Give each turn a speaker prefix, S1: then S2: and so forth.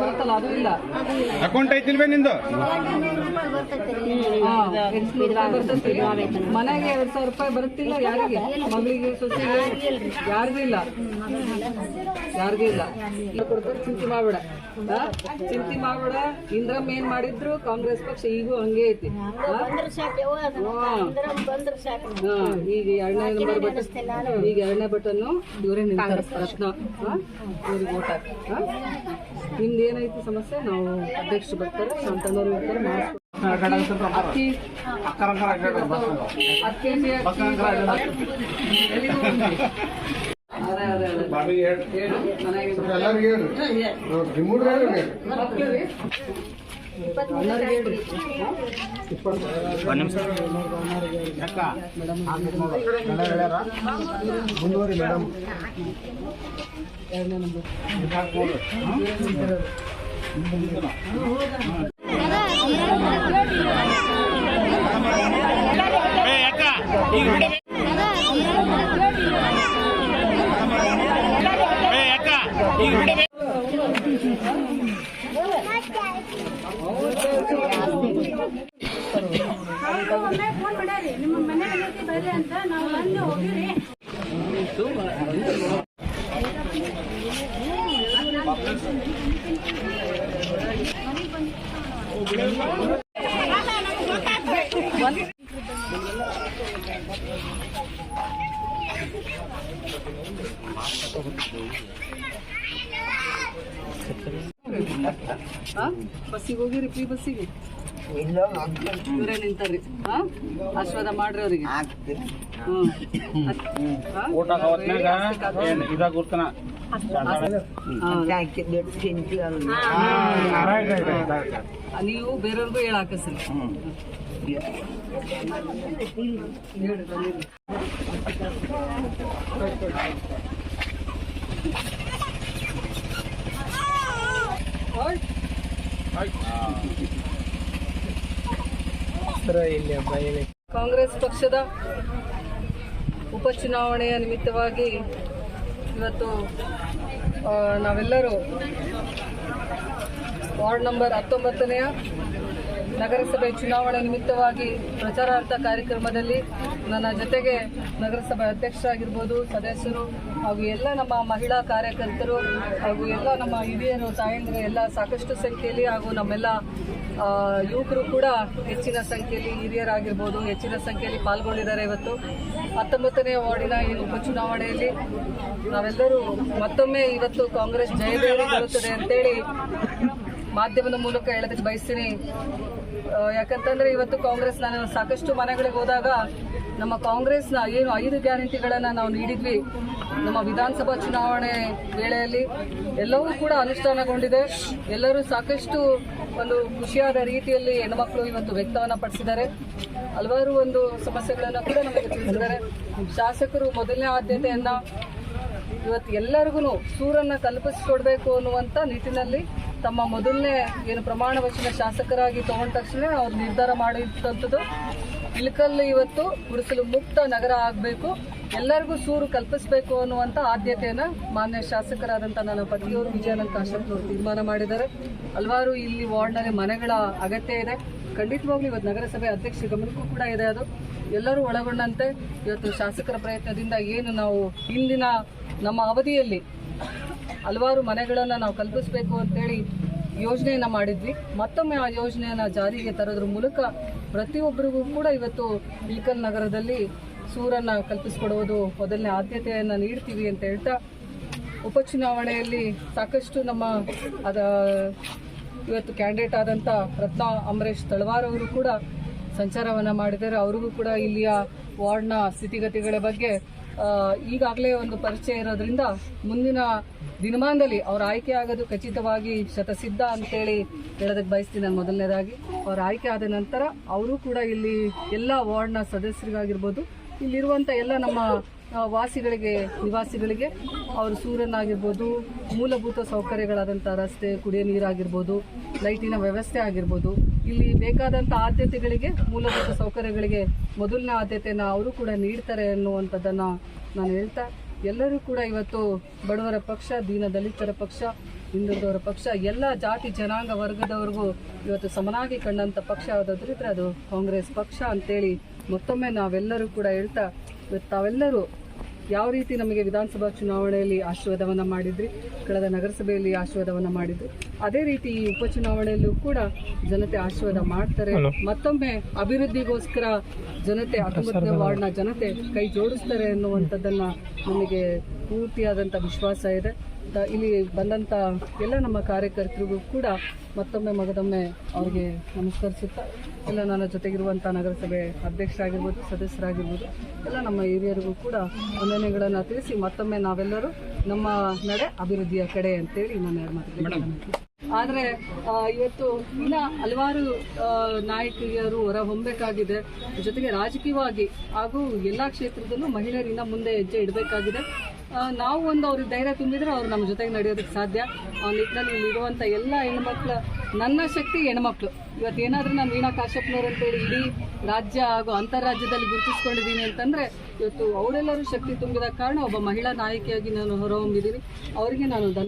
S1: ಬರುತ್ತಲ್ಲ ಅದು ಇಲ್ಲ.
S2: ಅಕೌಂಟ್ ಐತಿಲ್ವೇ ನಿಂದು?
S1: ಮನೆಗೆ ಎರಡ್ ಸಾವಿರ ರೂಪಾಯಿ ಬರುತ್ತಿಲ್ಲ ಯಾರಿಗೆ? ಮಗಳಿಗೆ ಸೊಸೆಗೆ? ಯಾರಿಗೂ ಇಲ್ಲ. ಯಾರಿಗೂ ಇಲ್ಲ. ಕೊಡ್ತಾರೆ ಚಿಂತೆ ಮಾಡ್ಬೇಡ. ಚಿಂತೆ ಮಾಡ್ಬೇಡ. ಇಂದ್ರಮ್ ಏನ್ ಮಾಡಿದ್ರು? ಕಾಂಗ್ರೆಸ್ ಪಕ್ಷ ಈಗೂ ಹಂಗೆ ಐತಿ. ಈಗ ಎರಡನೇ ನಂಬರ್ ಬಟನ್ ಈಗ ಎರಡನೇ ಬಟನ್ ಇವರೇ ನಿಂತಾರೆ ಪ್ರಶ್ನ? ಇವ್ರಿಗೆ ಓಟ್ ಹಾಕಿ? ನಿಮ್ದು ಏನಾಯ್ತು ಸಮಸ್ಯೆ? ನಾವು ಅಧ್ಯಕ್ಷರು ಬರ್ತಾರೆ ಶಾಂತನವ್ರು ಇರ್ತಾರೆ ಮಾಡಿಸ್ಕೊಡ್ತಾರೆ. ಅಕ್ಕಿ ಅಕ್ಕಿ?
S2: ಮುಂದುವರಿ ಮೇಡಮ್.
S3: ನಿಮ್ಮ ಮನೆ ಬರ್ರಿ ಅಂತ ನಾವು ಬಂದು ಹೋಗಿರಿ
S1: ಹಾ ಬಸ್ಸಿಗೆ ಹೋಗಿರಿ ಪ್ರೀ ಬಸ್ಸಿಗೆ ಇವರೇ ನಿಂತಾರ್ರಿ ಹಾ ಆಶೀರ್ವಾದ ಮಾಡ್ರಿ ಅವ್ರಿಗೆ ಹ್ಮ್?
S2: ಇದಾಗ.
S1: ನೀವು ಬೇರೆಯವ್ರಿಗೂ ಹೇಳಾಕ ಸರ್ ಬಂದಿರಿ. ಓಯ್. ಕಾಂಗ್ರೆಸ್ ಪಕ್ಷದ ಉಪಚುನಾವಣೆಯ ನಿಮಿತ್ತವಾಗಿ ಇವತ್ತು ನಾವೆಲ್ಲರೂ ವಾರ್ಡ್ ನಂಬರ್ ಹತ್ತೊಂಬತ್ತನೆಯ ನಗರಸಭೆ ಚುನಾವಣೆ ನಿಮಿತ್ತವಾಗಿ ಪ್ರಚಾರಾರ್ಥ ಕಾರ್ಯಕ್ರಮದಲ್ಲಿ ನನ್ನ ಜೊತೆಗೆ ನಗರಸಭೆ ಅಧ್ಯಕ್ಷರಾಗಿರ್ಬೋದು, ಸದಸ್ಯರು ಹಾಗೂ ಎಲ್ಲ ನಮ್ಮ ಮಹಿಳಾ ಕಾರ್ಯಕರ್ತರು ಹಾಗೂ ಎಲ್ಲ ನಮ್ಮ ಹಿರಿಯರು, ತಾಯಂದಿರು, ಎಲ್ಲ ಸಾಕಷ್ಟು ಸಂಖ್ಯೆಯಲ್ಲಿ ಹಾಗೂ ನಮ್ಮೆಲ್ಲ ಯುವಕರು ಕೂಡ ಹೆಚ್ಚಿನ ಸಂಖ್ಯೆಯಲ್ಲಿ ಹಿರಿಯರಾಗಿರ್ಬೋದು, ಹೆಚ್ಚಿನ ಸಂಖ್ಯೆಯಲ್ಲಿ ಪಾಲ್ಗೊಂಡಿದ್ದಾರೆ ಇವತ್ತು. ಹತ್ತೊಂಬತ್ತನೇ ವಾರ್ಡಿನ ಈ ಉಪಚುನಾವಣೆಯಲ್ಲಿ ನಾವೆಲ್ಲರೂ ಮತ್ತೊಮ್ಮೆ ಇವತ್ತು ಕಾಂಗ್ರೆಸ್ ಜಯಬೇರಿ ಬರುತ್ತದೆ ಅಂತೇಳಿ ಮಾಧ್ಯಮದ ಮೂಲಕ ಹೇಳೋದಕ್ಕೆ ಬಯಸ್ತೀನಿ. ಯಾಕಂತಂದ್ರೆ ಇವತ್ತು ಕಾಂಗ್ರೆಸ್ ನಾನು ಸಾಕಷ್ಟು ಮನೆಗಳಿಗೆ ಹೋದಾಗ ನಮ್ಮ ಕಾಂಗ್ರೆಸ್ನ ಏನು ಐದು ಗ್ಯಾರಂಟಿಗಳನ್ನು ನಾವು ನೀಡಿದ್ವಿ. ನಮ್ಮ ವಿಧಾನಸಭಾ ಚುನಾವಣೆ ವೇಳೆಯಲ್ಲಿ ಎಲ್ಲವೂ ಕೂಡ ಅನುಷ್ಠಾನಗೊಂಡಿದೆ. ಎಲ್ಲರೂ ಸಾಕಷ್ಟು ಒಂದು ಖುಷಿಯಾದ ರೀತಿಯಲ್ಲಿ ಹೆಣ್ಮಕ್ಳು ಇವತ್ತು ವ್ಯಕ್ತವನ್ನು ಪಡಿಸಿದ್ದಾರೆ. ಹಲವಾರು ಒಂದು ಸಮಸ್ಯೆಗಳನ್ನು ಕೂಡ ನಮಗೆ ತಿಳಿಸಿದ್ದಾರೆ. ಶಾಸಕರು ಮೊದಲನೇ ಆದ್ಯತೆಯನ್ನ ಇವತ್ತು ಎಲ್ಲರಿಗೂ ಸೂರನ್ನ ಕಲ್ಪಿಸಿಕೊಡ್ಬೇಕು ಅನ್ನುವಂಥ ನಿಟ್ಟಿನಲ್ಲಿ ತಮ್ಮ ಮೊದಲನೇ ಏನು ಪ್ರಮಾಣ ವಚನ ಶಾಸಕರಾಗಿ ತಗೊಂಡ ತಕ್ಷಣ ಅವ್ರು ನಿರ್ಧಾರ ಮಾಡಿದಂಥದ್ದು ಇಳಕಲ್ಲು ಇವತ್ತು ಗುಡಿಸಲು ಮುಕ್ತ ನಗರ ಆಗಬೇಕು. ಎಲ್ಲರಿಗೂ ಸೂರು ಕಲ್ಪಿಸಬೇಕು ಅನ್ನುವಂಥ ಆದ್ಯತೆಯನ್ನು ಮಾನ್ಯ ಶಾಸಕರಾದಂಥ ನನ್ನ ಪತಿಯವರು ವಿಜಯಾನಂದ ಕಾಶ್ಯಪ್ನವರು ತೀರ್ಮಾನ ಮಾಡಿದ್ದಾರೆ. ಹಲವಾರು ಇಲ್ಲಿ ವಾರ್ಡ್ನಲ್ಲಿ ಮನೆಗಳ ಅಗತ್ಯ ಇದೆ. ಖಂಡಿತವಾಗ್ಲೂ ಇವತ್ತು ನಗರಸಭೆ ಅಧ್ಯಕ್ಷ ಗಮನಕ್ಕೂ ಕೂಡ ಇದೆ ಅದು. ಎಲ್ಲರೂ ಒಳಗೊಂಡಂತೆ. ಇವತ್ತು ಶಾಸಕರ ಪ್ರಯತ್ನದಿಂದ ಏನು ನಾವು ಇಂದಿನ ನಮ್ಮ ಅವಧಿಯಲ್ಲಿ ಹಲವಾರು ಮನೆಗಳನ್ನು ನಾವು ಕಲ್ಪಿಸಬೇಕು ಅಂತೇಳಿ ಯೋಜನೆಯನ್ನ ಮಾಡಿದ್ವಿ. ಮತ್ತೊಮ್ಮೆ ಆ ಯೋಜನೆಯನ್ನ ಜಾರಿಗೆ ತರೋದ್ರ ಮೂಲಕ ಪ್ರತಿಯೊಬ್ಬರಿಗೂ ಕೂಡ ಇವತ್ತು ಇಲ್ಕಲ್ ನಗರದಲ್ಲಿ ಸೂರನ್ನ ಕಲ್ಪಿಸಿಕೊಡುವುದು ಮೊದಲನೇ ಆದ್ಯತೆಯನ್ನು ನೀಡ್ತೀವಿ ಅಂತ ಹೇಳ್ತಾ ಉಪಚುನಾವಣೆಯಲ್ಲಿ ಸಾಕಷ್ಟು ನಮ್ಮ ಅದ ಇವತ್ತು ಕ್ಯಾಂಡಿಡೇಟ್ ಆದಂಥ ರತ್ನ ಅಮರೇಶ್ ತಳವಾರ್ ಅವರು ಕೂಡ ಸಂಚಾರವನ್ನು ಮಾಡಿದ್ದಾರೆ. ಅವ್ರಿಗೂ ಕೂಡ ಇಲ್ಲಿಯ ವಾರ್ಡ್ನ ಸ್ಥಿತಿಗತಿಗಳ ಬಗ್ಗೆ ಈಗಾಗಲೇ ಒಂದು ಪರಿಚಯ ಇರೋದ್ರಿಂದ ಮುಂದಿನ ದಿನಮಾನದಲ್ಲಿ ಅವ್ರ ಆಯ್ಕೆ ಆಗೋದು ಖಚಿತವಾಗಿ ಶತಸಿದ್ಧ ಅಂತೇಳಿ ಹೇಳೋದಕ್ಕೆ ಬಯಸ್ತೀನಿ ನಾನು ಮೊದಲನೇದಾಗಿ. ಅವ್ರ ಆಯ್ಕೆ ಆದ ನಂತರ ಅವರು ಕೂಡ ಇಲ್ಲಿ ಎಲ್ಲ ವಾರ್ಡ್ನ ಸದಸ್ಯರಿಗಾಗಿರ್ಬೋದು. ಇಲ್ಲಿರುವಂಥ ಎಲ್ಲ ನಮ್ಮ ವಾಸಿಗಳಿಗೆ, ನಿವಾಸಿಗಳಿಗೆ ಅವರು ಸೂರ್ಯನಾಗಿರ್ಬೋದು, ಮೂಲಭೂತ ಸೌಕರ್ಯಗಳಾದಂಥ ರಸ್ತೆ, ಕುಡಿಯೋ ನೀರಾಗಿರ್ಬೋದು, ಲೈಟಿನ ವ್ಯವಸ್ಥೆ ಆಗಿರ್ಬೋದು. ಇಲ್ಲಿ ಬೇಕಾದಂಥ ಆದ್ಯತೆಗಳಿಗೆ, ಮೂಲಭೂತ ಸೌಕರ್ಯಗಳಿಗೆ ಮೊದಲಿನ ಆದ್ಯತೆಯನ್ನು ಅವರು ಕೂಡ ನೀಡ್ತಾರೆ ಅನ್ನುವಂಥದ್ದನ್ನು ನಾನು ಹೇಳ್ತಾ, ಎಲ್ಲರೂ ಕೂಡ ಇವತ್ತು ಬಡವರ ಪಕ್ಷ, ದೀನ ದಲಿತರ ಪಕ್ಷ, ಹಿಂದುಳಿದವರ ಪಕ್ಷ, ಎಲ್ಲ ಜಾತಿ, ಜನಾಂಗ ವರ್ಗದವರಿಗೂ ಇವತ್ತು ಸಮನಾಗಿ ಕಂಡಂಥ ಪಕ್ಷ ಯಾವುದಾದ್ರಿದ್ರೆ ಅದು ಕಾಂಗ್ರೆಸ್ ಪಕ್ಷ ಅಂತೇಳಿ ಮತ್ತೊಮ್ಮೆ ನಾವೆಲ್ಲರೂ ಕೂಡ ಹೇಳ್ತಾ, ಇವತ್ತು ತಾವೆಲ್ಲರೂ ಯಾವ ರೀತಿ ನಮಗೆ ವಿಧಾನಸಭಾ ಚುನಾವಣೆಯಲ್ಲಿ ಆಶೀರ್ವಾದವನ್ನು ಮಾಡಿದ್ರಿ? ಕಳೆದ ನಗರಸಭೆಯಲ್ಲಿ ಆಶೀರ್ವಾದವನ್ನು ಮಾಡಿದ್ರು. ಅದೇ ರೀತಿ ಈ ಉಪಚುನಾವಣೆಯಲ್ಲೂ ಕೂಡ ಜನತೆ ಆಶೀರ್ವಾದ ಮಾಡ್ತಾರೆ. ಮತ್ತೊಮ್ಮೆ ಅಭಿವೃದ್ಧಿಗೋಸ್ಕರ ಜನತೆ ಹತ್ತೊಂಬತ್ತನೇ ವಾರ್ಡ್ನ ಜನತೆ ಕೈ ಜೋಡಿಸ್ತಾರೆ ಅನ್ನುವಂಥದ್ದನ್ನು ನಮಗೆ ಪೂರ್ತಿಯಾದಂಥ ವಿಶ್ವಾಸ ಇದೆ. ಇಲ್ಲಿ ಬಂದಂಥ ಎಲ್ಲ ನಮ್ಮ ಕಾರ್ಯಕರ್ತರಿಗೂ ಕೂಡ ಮತ್ತೊಮ್ಮೆ ಮಗದೊಮ್ಮೆ ಅವರಿಗೆ ನಮಸ್ಕರಿಸುತ್ತಾ ಎಲ್ಲ ನನ್ನ ಜೊತೆಗಿರುವಂಥ ನಗರಸಭೆ ಅಧ್ಯಕ್ಷರಾಗಿರ್ಬೋದು ಸದಸ್ಯರಾಗಿರ್ಬೋದು ಎಲ್ಲ ನಮ್ಮ ಹಿರಿಯರಿಗೂ ಕೂಡ ವಂದನೆಗಳನ್ನು ತಿಳಿಸಿ ಮತ್ತೊಮ್ಮೆ ನಾವೆಲ್ಲರೂ ನಮ್ಮ ನಡೆ ಅಭಿವೃದ್ಧಿಯ ಕಡೆ ಅಂತೇಳಿ ನನ್ನ ಎರಡು ಮಾತಾಡ್ತೀನಿ ಆದರೆ ಇವತ್ತು ಇನ್ನ ಹಲವಾರು ನಾಯಕಿಯರು ಹೊರ ಹೊಮ್ಮಬೇಕಾಗಿದೆ ಜೊತೆಗೆ ರಾಜಕೀಯವಾಗಿ ಹಾಗೂ ಎಲ್ಲ ಕ್ಷೇತ್ರದಲ್ಲೂ ಮಹಿಳೆಯರಿಂದ ಮುಂದೆ ಹೆಜ್ಜೆ ಇಡಬೇಕಾಗಿದೆ. ನಾವು ಒಂದು ಅವ್ರಿಗೆ ಧೈರ್ಯ ತುಂಬಿದರೆ ಅವ್ರು ನಮ್ಮ ಜೊತೆಗೆ ನಡೆಯೋದಕ್ಕೆ ಸಾಧ್ಯ. ಆ ನಿಟ್ಟಿನಲ್ಲಿ ಇಲ್ಲಿರುವಂಥ ಎಲ್ಲ ಹೆಣ್ಮಕ್ಳು, ನನ್ನ ಶಕ್ತಿ ಹೆಣ್ಮಕ್ಳು. ಇವತ್ತು ಏನಾದರೂ ನಾನು ವೀಣಾ ಕಾಶ್ಯಪ್ನವ್ರು ಅಂತೇಳಿ ಇಡೀ ರಾಜ್ಯ ಹಾಗೂ ಅಂತಾರಾಜ್ಯದಲ್ಲಿ ಗುರುತಿಸ್ಕೊಂಡಿದ್ದೀನಿ ಅಂತಂದರೆ, ಇವತ್ತು ಅವರೆಲ್ಲರೂ ಶಕ್ತಿ ತುಂಬಿದ ಕಾರಣ ಒಬ್ಬ ಮಹಿಳಾ ನಾಯಕಿಯಾಗಿ ನಾನು ಹೊರಹೊಮ್ಮಿದ್ದೀನಿ. ಅವರಿಗೆ ನಾನು